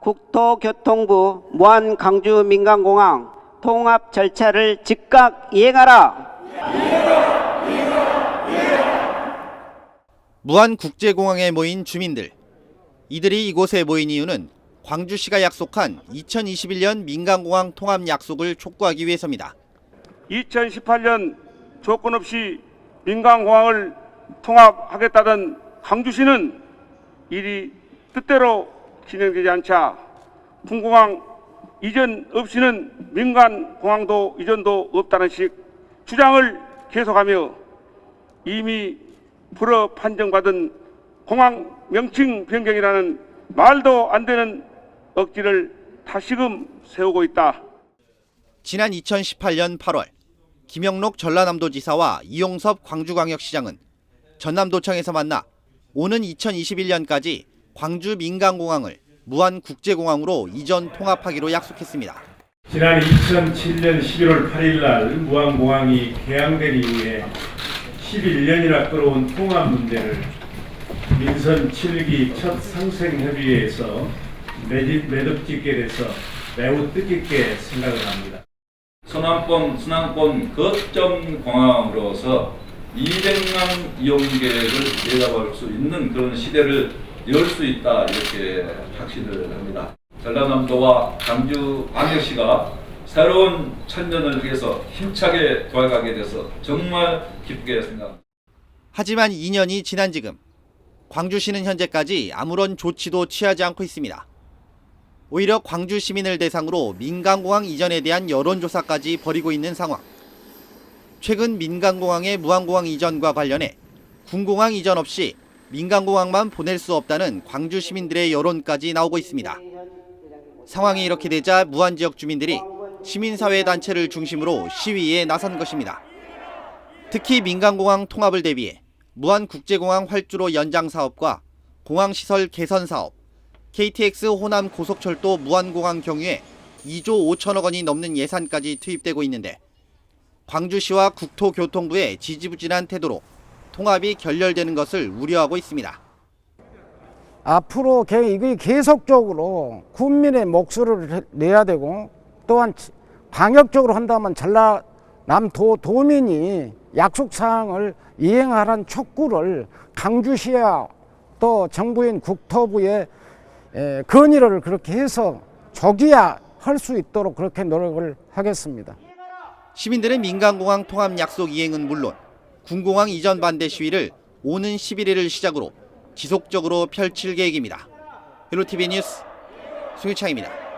국토교통부 무한 강주 민간공항 통합 절차를 즉각 이행하라. 무안국제공항에 모인 주민들. 이들이 이곳에 모인 이유는 광주시가 약속한 2021년 민간공항 통합 약속을 촉구하기 위해서입니다. 2018년 조건 없이 민간공항을 통합하겠다던 강주시는 일이 뜻대로 진행되지 않자 군공항 이전 없이는 민간 공항도 이전도 없다는 식 주장을 계속하며 이미 불어 판정받은 공항 명칭 변경이라는 말도 안 되는 억지를 다시금 세우고 있다. 지난 2018년 8월 김영록 전라남도지사와 이용섭 광주광역시장은 전남도청에서 만나 오는 2021년까지 광주 민간공항을 무안국제공항으로 이전 통합하기로 약속했습니다. 지난 2007년 11월 8일 날 무안공항이 개항된 이후에 11년이나 끌어온 통합 문제를 민선 7기 첫 상생협의회에서 매듭, 매듭 짓게 돼서 매우 뜻깊게 생각을 합니다. 서남권 순환권 거점 공항으로서 200만 이용객을 내다볼 수 있는 그런 시대를 열 수 있다 이렇게 확신을 합니다. 전라남도와 광주 광역시가 새로운 천년을 위해서 힘차게 돌아가게 돼서 정말 기쁘게 생각합니다. 하지만 2년이 지난 지금 광주시는 현재까지 아무런 조치도 취하지 않고 있습니다. 오히려 광주 시민을 대상으로 민간공항 이전에 대한 여론조사까지 벌이고 있는 상황. 최근 민간공항의 무한공항 이전과 관련해 군공항 이전 없이 민간공항만 보낼 수 없다는 광주 시민들의 여론까지 나오고 있습니다. 상황이 이렇게 되자 무안 지역 주민들이 시민사회 단체를 중심으로 시위에 나선 것입니다. 특히 민간공항 통합을 대비해 무안국제공항 활주로 연장 사업과 공항시설 개선 사업, KTX 호남 고속철도 무안공항 경유에 2조 5천억 원이 넘는 예산까지 투입되고 있는데 광주시와 국토교통부의 지지부진한 태도로 통합이 결렬되는 것을 우려하고 있습니다. 앞으로 계속적으로 국민의 목소리를 내야 되고 또한 방역적으로 한다면 전라남도 도민이 약속 사항을 이행하라는 촉구를 강주시와 또 정부인 국토부에 에, 건의를 그렇게 해서 조기야 할 수 있도록 그렇게 노력을 하겠습니다. 시민들은 민간공항 통합 약속 이행은 물론 군공항 이전 반대 시위를 오는 11일을 시작으로 지속적으로 펼칠 계획입니다. 헬로티비 뉴스 송유창입니다.